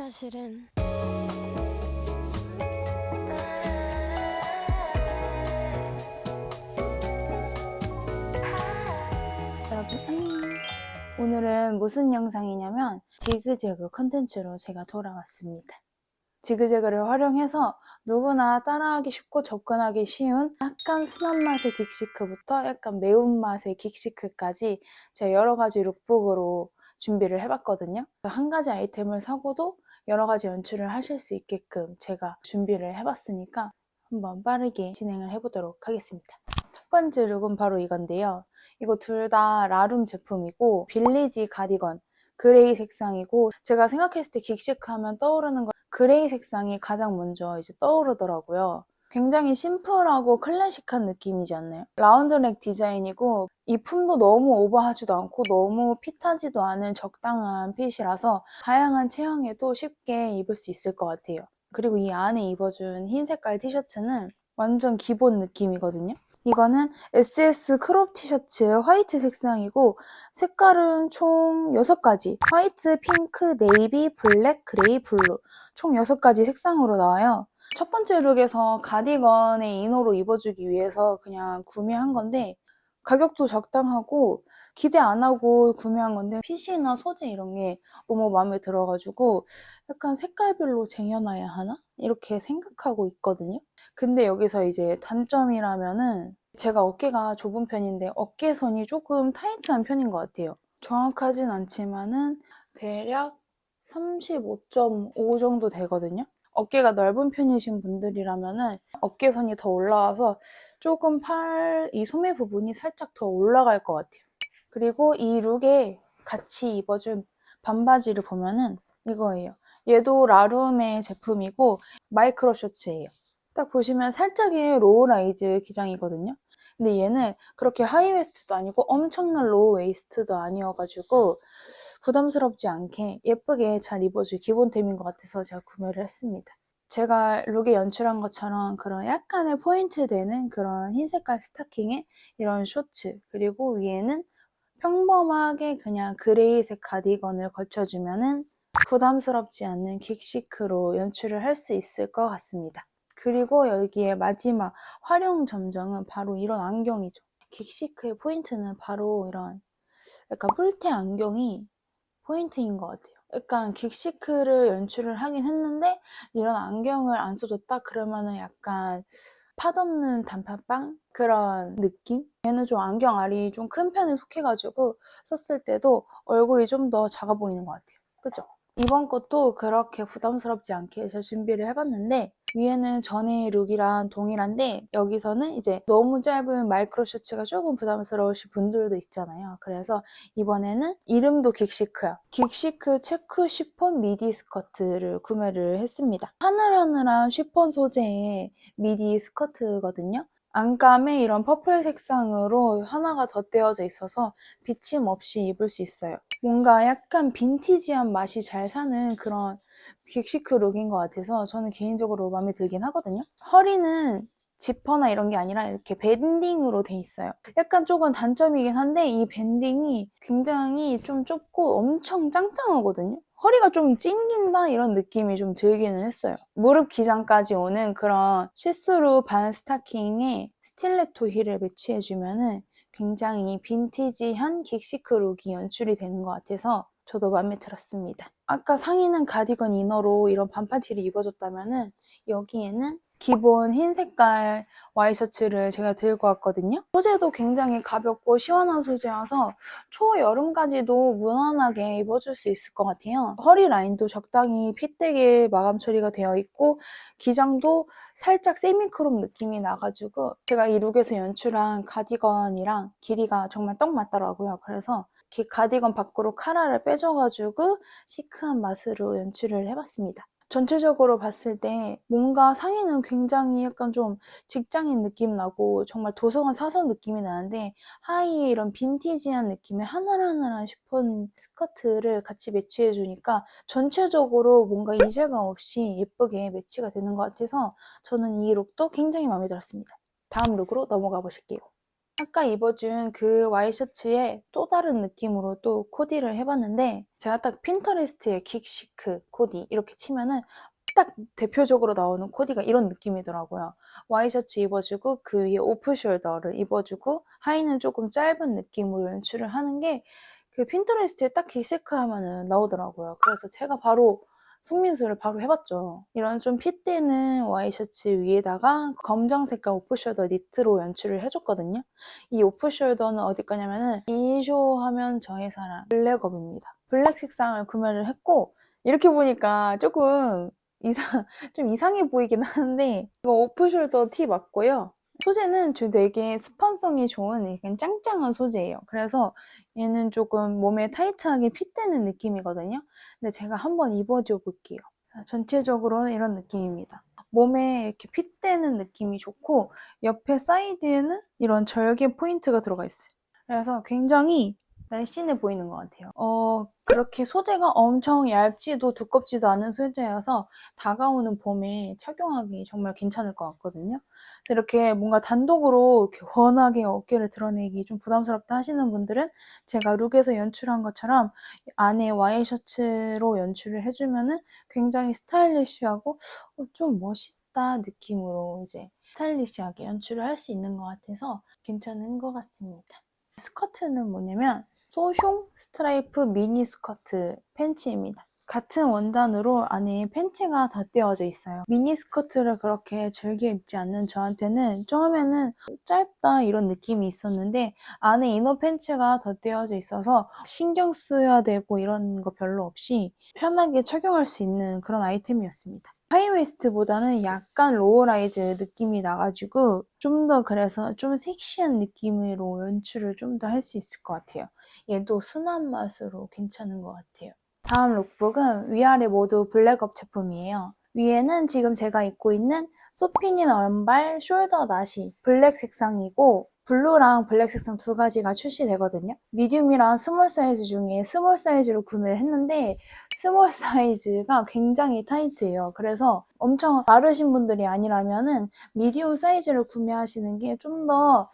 사실은 여러분. 오늘은 무슨 영상이냐면 지그재그 컨텐츠로 제가 돌아왔습니다. 지그재그를 활용해서 누구나 따라하기 쉽고 접근하기 쉬운 약간 순한 맛의 긱시크부터 약간 매운맛의 긱시크까지 제가 여러 가지 룩북으로 준비를 해봤거든요. 한 가지 아이템을 사고도 여러 가지 연출을 하실 수 있게끔 제가 준비를 해봤으니까 한번 빠르게 진행을 해보도록 하겠습니다. 첫 번째 룩은 바로 이건데요. 이거 둘 다 라룸 제품이고 빌리지 가디건 그레이 색상이고 제가 생각했을 때 긱시크 하면 떠오르는 건 그레이 색상이 가장 먼저 이제 떠오르더라고요. 굉장히 심플하고 클래식한 느낌이지 않나요? 라운드넥 디자인이고 이 품도 너무 오버하지도 않고 너무 핏하지도 않은 적당한 핏이라서 다양한 체형에도 쉽게 입을 수 있을 것 같아요. 그리고 이 안에 입어준 흰 색깔 티셔츠는 완전 기본 느낌이거든요. 이거는 SS 크롭 티셔츠 화이트 색상이고 색깔은 총 6가지 화이트, 핑크, 네이비, 블랙, 그레이, 블루 총 6가지 색상으로 나와요. 첫 번째 룩에서 가디건에 이너로 입어주기 위해서 그냥 구매한 건데 가격도 적당하고 기대 안 하고 구매한 건데 핏이나 소재 이런 게 너무 마음에 들어가지고 약간 색깔별로 쟁여놔야 하나? 이렇게 생각하고 있거든요. 근데 여기서 이제 단점이라면은 제가 어깨가 좁은 편인데 어깨선이 조금 타이트한 편인 것 같아요. 정확하진 않지만은 대략 35.5 정도 되거든요. 어깨가 넓은 편이신 분들이라면은 어깨선이 더 올라와서 조금 팔, 이 소매 부분이 살짝 더 올라갈 것 같아요. 그리고 이 룩에 같이 입어준 반바지를 보면은 이거예요. 얘도 라룸의 제품이고 마이크로 셔츠예요. 딱 보시면 살짝의 로우라이즈 기장이거든요. 근데 얘는 그렇게 하이웨스트도 아니고 엄청난 로우 웨이스트도 아니어가지고 부담스럽지 않게 예쁘게 잘 입어줄 기본템인 것 같아서 제가 구매를 했습니다. 제가 룩에 연출한 것처럼 그런 약간의 포인트 되는 그런 흰 색깔 스타킹에 이런 쇼츠 그리고 위에는 평범하게 그냥 그레이색 가디건을 걸쳐주면은 부담스럽지 않는 긱시크로 연출을 할 수 있을 것 같습니다. 그리고 여기에 마지막 활용 점정은 바로 이런 안경이죠. 긱시크의 포인트는 바로 이런 약간 뿔테 안경이 포인트인 것 같아요. 약간 긱시크를 연출을 하긴 했는데 이런 안경을 안 써줬다 그러면은 약간 팥없는 단팥빵 그런 느낌? 얘는 좀 안경 알이 좀 큰 편에 속해가지고 썼을 때도 얼굴이 좀 더 작아 보이는 것 같아요. 그죠? 이번 것도 그렇게 부담스럽지 않게 제가 준비를 해봤는데 위에는 전에 룩이랑 동일한데 여기서는 이제 너무 짧은 마이크로 셔츠가 조금 부담스러우신 분들도 있잖아요. 그래서 이번에는 이름도 긱시크야. 긱시크 체크 쉬폰 미디 스커트를 구매를 했습니다. 하늘하늘한 쉬폰 소재의 미디 스커트거든요. 안감에 이런 퍼플 색상으로 하나가 덧대어져 있어서 비침 없이 입을 수 있어요. 뭔가 약간 빈티지한 맛이 잘 사는 그런 긱시크 룩인 것 같아서 저는 개인적으로 마음에 들긴 하거든요. 허리는 지퍼나 이런 게 아니라 이렇게 밴딩으로 돼 있어요. 약간 조금 단점이긴 한데 이 밴딩이 굉장히 좀 좁고 엄청 짱짱하거든요. 허리가 좀 찡긴다 이런 느낌이 좀 들기는 했어요. 무릎 기장까지 오는 그런 시스루 반 스타킹에 스틸레토 힐을 매치해주면은 굉장히 빈티지한 긱시크 룩이 연출이 되는 것 같아서 저도 마음에 들었습니다. 아까 상의는 가디건 이너로 이런 반팔 티를 입어줬다면은 여기에는 기본 흰 색깔 와이셔츠를 제가 들고 왔거든요. 소재도 굉장히 가볍고 시원한 소재여서 초여름까지도 무난하게 입어줄 수 있을 것 같아요. 허리 라인도 적당히 핏되게 마감 처리가 되어 있고 기장도 살짝 세미크롭 느낌이 나가지고 제가 이 룩에서 연출한 가디건이랑 길이가 정말 딱 맞더라고요. 그래서 가디건 밖으로 카라를 빼줘가지고 시크한 맛으로 연출을 해봤습니다. 전체적으로 봤을 때 뭔가 상의는 굉장히 약간 좀 직장인 느낌 나고 정말 도서관 사서 느낌이 나는데 하의에 이런 빈티지한 느낌의 하늘하늘한 쉬폰 스커트를 같이 매치해 주니까 전체적으로 뭔가 이질감 없이 예쁘게 매치가 되는 것 같아서 저는 이 룩도 굉장히 마음에 들었습니다. 다음 룩으로 넘어가 보실게요. 아까 입어준 그 와이셔츠에 또 다른 느낌으로 또 코디를 해봤는데 제가 딱 핀터레스트에 긱시크 코디 이렇게 치면은 딱 대표적으로 나오는 코디가 이런 느낌이더라고요. 와이셔츠 입어주고 그 위에 오프숄더를 입어주고 하의는 조금 짧은 느낌으로 연출을 하는 게 그 핀터레스트에 딱 긱시크 하면은 나오더라고요. 그래서 제가 바로 손민수를 바로 해봤죠. 이런 좀 핏되는 와이셔츠 위에다가 검정 색깔 오프숄더 니트로 연출을 해줬거든요. 이 오프숄더는 어디 거냐면은 인쇼 하면 저의 사랑 블랙업입니다. 블랙 색상을 구매를 했고 이렇게 보니까 조금 이상 좀 이상해 보이긴 하는데 이거 오프숄더 티 맞고요. 소재는 좀 되게 스판성이 좋은 약간 짱짱한 소재예요. 그래서 얘는 조금 몸에 타이트하게 핏되는 느낌이거든요. 근데 제가 한번 입어줘 볼게요. 전체적으로는 이런 느낌입니다. 몸에 이렇게 핏되는 느낌이 좋고 옆에 사이드에는 이런 절개 포인트가 들어가 있어요. 그래서 굉장히 날씬해 보이는 것 같아요. 어, 그렇게 소재가 엄청 얇지도 두껍지도 않은 소재여서 다가오는 봄에 착용하기 정말 괜찮을 것 같거든요. 이렇게 뭔가 단독으로 이렇게 워낙에 어깨를 드러내기 좀 부담스럽다 하시는 분들은 제가 룩에서 연출한 것처럼 안에 와이셔츠로 연출을 해주면은 굉장히 스타일리시하고 어, 좀 멋있다 느낌으로 이제 스타일리시하게 연출을 할 수 있는 것 같아서 괜찮은 것 같습니다. 스커트는 뭐냐면 소숑 스트라이프 미니 스커트 팬츠입니다. 같은 원단으로 안에 팬츠가 덧대어져 있어요. 미니 스커트를 그렇게 즐겨 입지 않는 저한테는 처음에는 짧다 이런 느낌이 있었는데 안에 이너 팬츠가 덧대어져 있어서 신경 써야 되고 이런 거 별로 없이 편하게 착용할 수 있는 그런 아이템이었습니다. 하이웨스트보다는 약간 로우라이즈 느낌이 나가지고 좀 더 그래서 좀 섹시한 느낌으로 연출을 좀 더 할 수 있을 것 같아요. 얘도 순한 맛으로 괜찮은 것 같아요. 다음 룩북은 위아래 모두 블랙업 제품이에요. 위에는 지금 제가 입고 있는 소피닌 얼음발 숄더 나시 블랙 색상이고 블루랑 블랙 색상 두 가지가 출시되거든요. 미디움이랑 스몰 사이즈 중에 스몰 사이즈로 구매를 했는데 스몰 사이즈가 굉장히 타이트해요. 그래서 엄청 마르신 분들이 아니라면은 미디움 사이즈를 구매하시는 게 좀더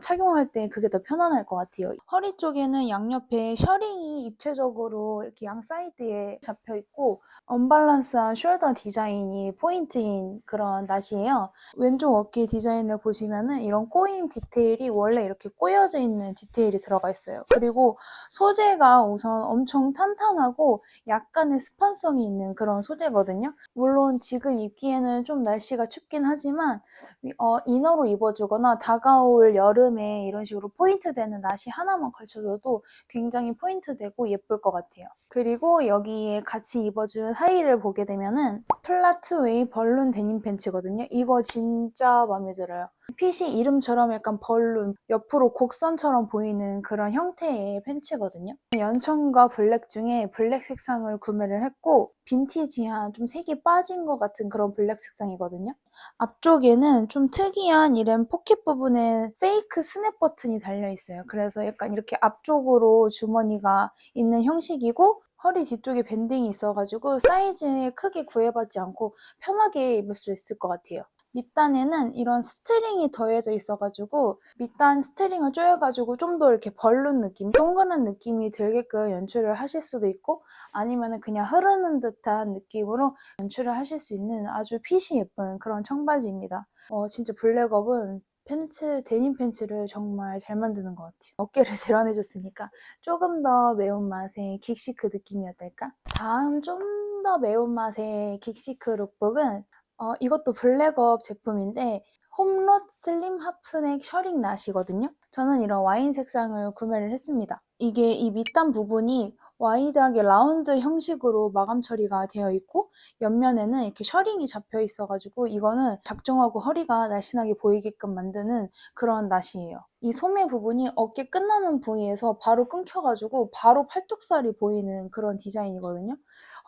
착용할 때 그게 더 편안할 것 같아요. 허리 쪽에는 양옆에 셔링이 입체적으로 이렇게 양 사이드에 잡혀 있고 언밸런스한 숄더 디자인이 포인트인 그런 나시예요. 왼쪽 어깨 디자인을 보시면은 이런 꼬임 디테일이 원래 이렇게 꼬여져 있는 디테일이 들어가 있어요. 그리고 소재가 우선 엄청 탄탄하고 약간의 스판성이 있는 그런 소재거든요. 물론 지금 입기에는 좀 날씨가 춥긴 하지만 어, 이너로 입어주거나 다가올 여름 에 이런 식으로 포인트 되는 나시 하나만 걸쳐줘도 굉장히 포인트 되고 예쁠 것 같아요. 그리고 여기에 같이 입어준 하의를 보게 되면은 플라트 웨이 벌룬 데님 팬츠거든요. 이거 진짜 마음에 들어요. 핏이 이름처럼 약간 벌룬, 옆으로 곡선처럼 보이는 그런 형태의 팬츠거든요. 연청과 블랙 중에 블랙 색상을 구매를 했고 빈티지한 좀 색이 빠진 것 같은 그런 블랙 색상이거든요. 앞쪽에는 좀 특이한 이런 포켓 부분에 페이크 스냅 버튼이 달려 있어요. 그래서 약간 이렇게 앞쪽으로 주머니가 있는 형식이고 허리 뒤쪽에 밴딩이 있어가지고 사이즈에 크게 구애받지 않고 편하게 입을 수 있을 것 같아요. 밑단에는 이런 스트링이 더해져 있어가지고 밑단 스트링을 조여가지고 좀 더 이렇게 벌룬 느낌, 동그란 느낌이 들게끔 연출을 하실 수도 있고 아니면 그냥 흐르는 듯한 느낌으로 연출을 하실 수 있는 아주 핏이 예쁜 그런 청바지입니다. 어, 진짜 블랙업은 팬츠, 데님 팬츠를 정말 잘 만드는 것 같아요. 어깨를 드러내줬으니까 조금 더 매운맛의 긱시크 느낌이었달까? 다음 좀 더 매운맛의 긱시크 룩북은 어, 이것도 블랙업 제품인데 홈롯 슬림 하프넥 셔링 낫이거든요. 저는 이런 와인 색상을 구매를 했습니다. 이게 이 밑단 부분이 와이드하게 라운드 형식으로 마감 처리가 되어 있고 옆면에는 이렇게 셔링이 잡혀 있어가지고 이거는 작정하고 허리가 날씬하게 보이게끔 만드는 그런 낫이에요. 이 소매 부분이 어깨 끝나는 부위에서 바로 끊겨가지고 바로 팔뚝살이 보이는 그런 디자인이거든요.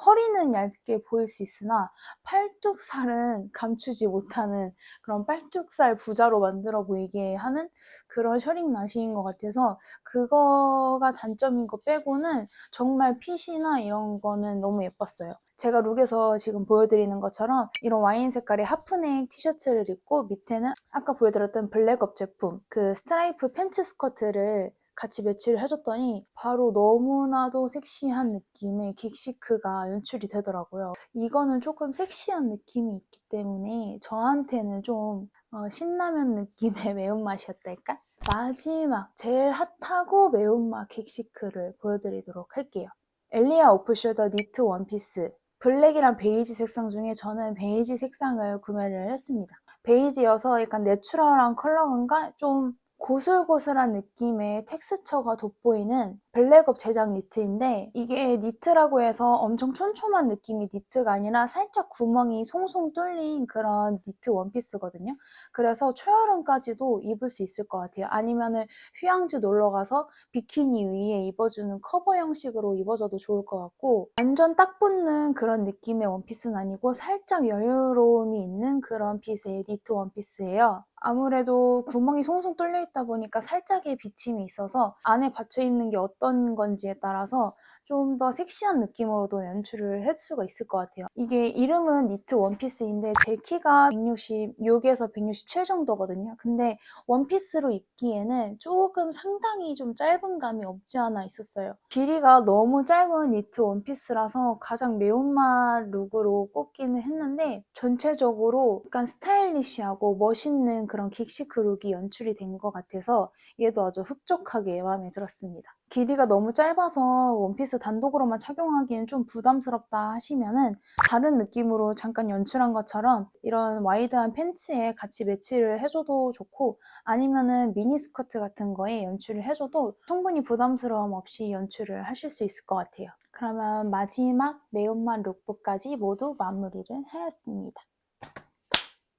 허리는 얇게 보일 수 있으나 팔뚝살은 감추지 못하는 그런 팔뚝살 부자로 만들어 보이게 하는 그런 셔링 나시인 것 같아서 그거가 단점인 거 빼고는 정말 핏이나 이런 거는 너무 예뻤어요. 제가 룩에서 지금 보여드리는 것처럼 이런 와인 색깔의 하프넥 티셔츠를 입고 밑에는 아까 보여드렸던 블랙업 제품 그 스트라이프 팬츠 스커트를 같이 매치를 해줬더니 바로 너무나도 섹시한 느낌의 긱시크가 연출이 되더라고요. 이거는 조금 섹시한 느낌이 있기 때문에 저한테는 좀 어, 신라면 느낌의 매운맛이었달까? 마지막 제일 핫하고 매운맛 긱시크를 보여드리도록 할게요. 엘리아 오프숄더 니트 원피스 블랙이랑 베이지 색상 중에 저는 베이지 색상을 구매를 했습니다. 베이지여서 약간 내추럴한 컬러감과 좀 고슬고슬한 느낌의 텍스처가 돋보이는 블랙업 제작 니트인데 이게 니트라고 해서 엄청 촘촘한 느낌의 니트가 아니라 살짝 구멍이 송송 뚫린 그런 니트 원피스거든요. 그래서 초여름까지도 입을 수 있을 것 같아요. 아니면은 휴양지 놀러 가서 비키니 위에 입어주는 커버 형식으로 입어줘도 좋을 것 같고 완전 딱 붙는 그런 느낌의 원피스는 아니고 살짝 여유로움이 있는 그런 핏의 니트 원피스예요. 아무래도 구멍이 송송 뚫려 있다 보니까 살짝의 비침이 있어서 안에 받쳐 입는 게 어떤 건지에 따라서 좀 더 섹시한 느낌으로도 연출을 할 수가 있을 것 같아요. 이게 이름은 니트 원피스인데 제 키가 166에서 167 정도거든요. 근데 원피스로 입기에는 조금 상당히 좀 짧은 감이 없지 않아 있었어요. 길이가 너무 짧은 니트 원피스라서 가장 매운맛 룩으로 꼽기는 했는데 전체적으로 약간 스타일리시하고 멋있는 그런 긱시크 룩이 연출이 된 것 같아서 얘도 아주 흡족하게 마음에 들었습니다. 길이가 너무 짧아서 원피스 단독으로만 착용하기엔 좀 부담스럽다 하시면은 다른 느낌으로 잠깐 연출한 것처럼 이런 와이드한 팬츠에 같이 매치를 해줘도 좋고 아니면은 미니스커트 같은 거에 연출을 해줘도 충분히 부담스러움 없이 연출을 하실 수 있을 것 같아요. 그러면 마지막 매운맛 룩북까지 모두 마무리를 하였습니다.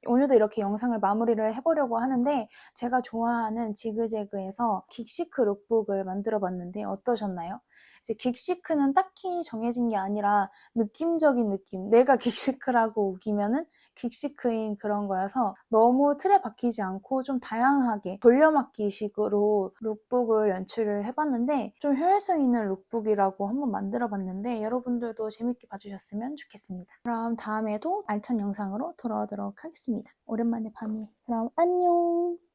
오늘도 이렇게 영상을 마무리를 해보려고 하는데 제가 좋아하는 지그재그에서 긱시크 룩북을 만들어 봤는데 어떠셨나요? 이제 긱시크는 딱히 정해진 게 아니라 느낌적인 느낌 내가 긱시크라고 우기면은 긱시크인 그런 거여서 너무 틀에 박히지 않고 좀 다양하게 돌려막기 식으로 룩북을 연출을 해봤는데 좀 효율성 있는 룩북이라고 한번 만들어 봤는데 여러분들도 재밌게 봐주셨으면 좋겠습니다. 그럼 다음에도 알찬 영상으로 돌아오도록 하겠습니다. 오랜만에 밤이에요. 그럼 안녕!